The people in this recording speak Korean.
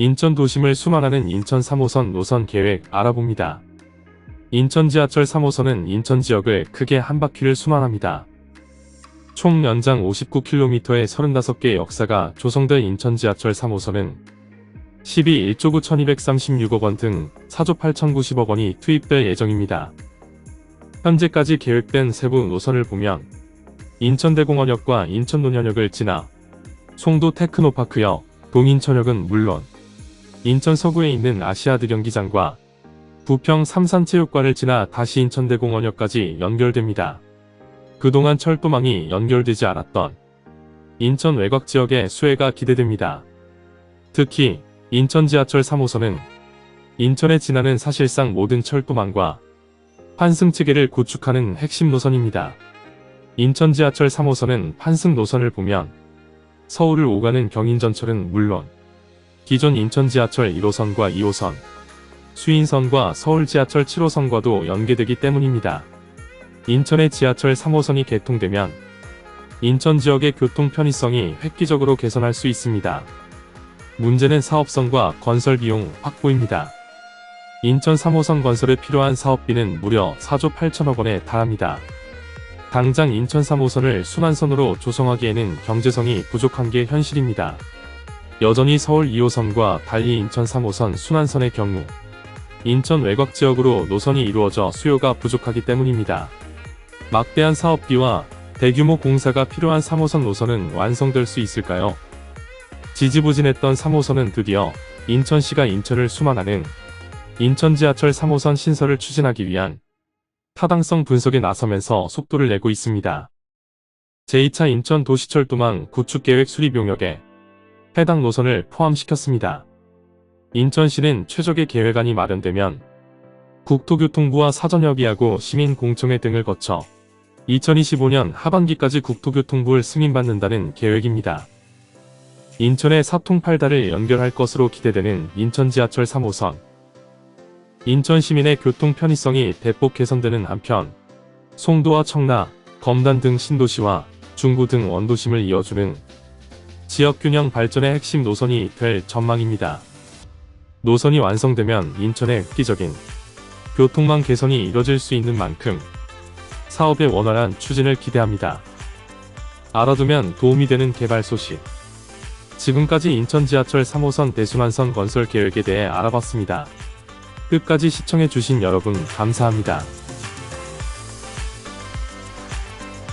인천 도심을 수만하는 인천 3호선 노선 계획 알아봅니다. 인천 지하철 3호선은 인천 지역을 크게 한 바퀴를 순환합니다. 총 연장 59km의 35개 역사가 조성된 인천 지하철 3호선은 12 1조 9 1236억 원 등 4조 8090억 원이 투입될 예정입니다. 현재까지 계획된 세부 노선을 보면 인천대공원역과 인천논현역을 지나 송도 테크노파크역, 동인천역은 물론 인천 서구에 있는 아시아드 경기장과 부평 삼산체육관을 지나 다시 인천대공원역까지 연결됩니다. 그동안 철도망이 연결되지 않았던 인천 외곽 지역의 수혜가 기대됩니다. 특히 인천 지하철 3호선은 인천에 지나는 사실상 모든 철도망과 환승 체계를 구축하는 핵심 노선입니다. 인천 지하철 3호선은 환승 노선을 보면 서울을 오가는 경인전철은 물론 기존 인천 지하철 1호선과 2호선, 수인선과 서울 지하철 7호선과도 연계되기 때문입니다. 인천의 지하철 3호선이 개통되면 인천 지역의 교통 편의성이 획기적으로 개선할 수 있습니다. 문제는 사업성과 건설 비용 확보입니다. 인천 3호선 건설에 필요한 사업비는 무려 4조 8천억 원에 달합니다. 당장 인천 3호선을 순환선으로 조성하기에는 경제성이 부족한 게 현실입니다. 여전히 서울 2호선과 달리 인천 3호선 순환선의 경우 인천 외곽 지역으로 노선이 이루어져 수요가 부족하기 때문입니다. 막대한 사업비와 대규모 공사가 필요한 3호선 노선은 완성될 수 있을까요? 지지부진했던 3호선은 드디어 인천시가 인천을 수만하는 인천 지하철 3호선 신설을 추진하기 위한 타당성 분석에 나서면서 속도를 내고 있습니다. 제2차 인천 도시철도망 구축계획 수립 용역에 해당 노선을 포함시켰습니다. 인천시는 최적의 계획안이 마련되면 국토교통부와 사전협의하고 시민공청회 등을 거쳐 2025년 하반기까지 국토교통부를 승인받는다는 계획입니다. 인천의 사통팔달을 연결할 것으로 기대되는 인천 지하철 3호선. 인천 시민의 교통 편의성이 대폭 개선되는 한편 송도와 청라, 검단 등 신도시와 중구 등 원도심을 이어주는 지역균형 발전의 핵심 노선이 될 전망입니다. 노선이 완성되면 인천의 획기적인 교통망 개선이 이뤄질 수 있는 만큼 사업의 원활한 추진을 기대합니다. 알아두면 도움이 되는 개발 소식. 지금까지 인천 지하철 3호선 대순환선 건설 계획에 대해 알아봤습니다. 끝까지 시청해주신 여러분 감사합니다.